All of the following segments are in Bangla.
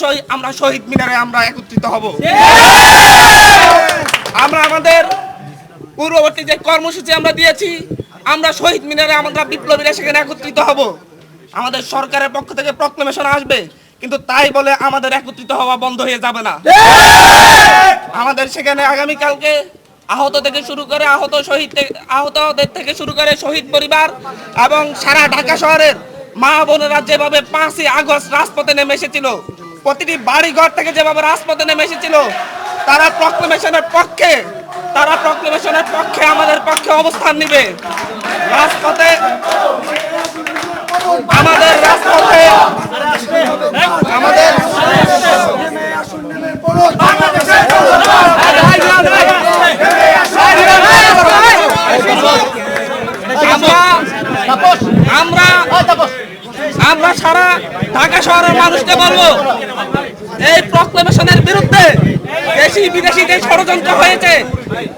শহীদ আমরা শহীদ মিনারে আমরা একত্রিত হব। আমরা আমাদের পূর্ববর্তী যে কর্মসূচি আমরা দিয়েছি, আমরা শহীদ মিনারে আমরা বিপ্লবীরা সেখানে একত্রিত হব। আমাদের সরকারের পক্ষ থেকে প্রক্লেমেশন আসবে, কিন্তু তাই বলে আমাদের একত্রিত হওয়া বন্ধ হয়ে যাবে না। আমাদের সেখানে আগামীকালকে আহত থেকে শুরু করে আহত শহীদ আহতদের থেকে শুরু করে শহীদ পরিবার এবং সারা ঢাকা শহরের মা বোনেরা যেভাবে পাঁচই আগস্ট রাজপথে নেমে এসেছিল প্রতিটি বাড়ি ঘর থেকে যেভাবে রাজপথে নেমে এসেছিল তারা প্রক্লেমেশনের পক্ষে তারা প্রক্লেমেশনের পক্ষে আমাদের পক্ষে অবস্থান নিবে। রাজপথে আমাদের রাজপথে আমাদের আমরা আমরা আমরা সারা ঢাকা শহরের মানুষকে বলব, এই প্রক্লেমেশনের বিরুদ্ধে দেশি বিদেশি যে ষড়যন্ত্র হয়েছে,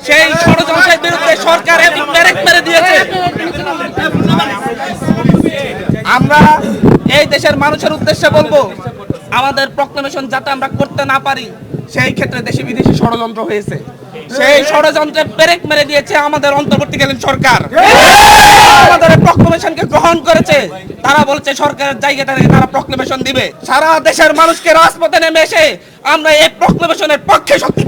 সেই ষড়যন্ত্রের বিরুদ্ধে সরকার ব্যারেক মেরে দিয়েছে। আমরা এই দেশের মানুষের উদ্দেশ্যে বলব, আমাদের প্রক্লেমেশন যাতে আমরা করতে না পারি, সেই ক্ষেত্রে দেশি বিদেশি ষড়যন্ত্র হয়েছে। সেই ষড়যন্ত্রে ব্রেক মেরে দিয়েছে আমাদের অন্তর্বর্তীকালীন সরকার। আমাদের প্রক্লেমেশনকে গ্রহণ করেছে, তারা বলছে সরকারের জায়গাটা তারা প্রক্লেমেশন দিবে। সারা দেশের মানুষকে রাজপথে নেমে এসে আমরা এই প্রক্লেমেশনের পক্ষে শক্তি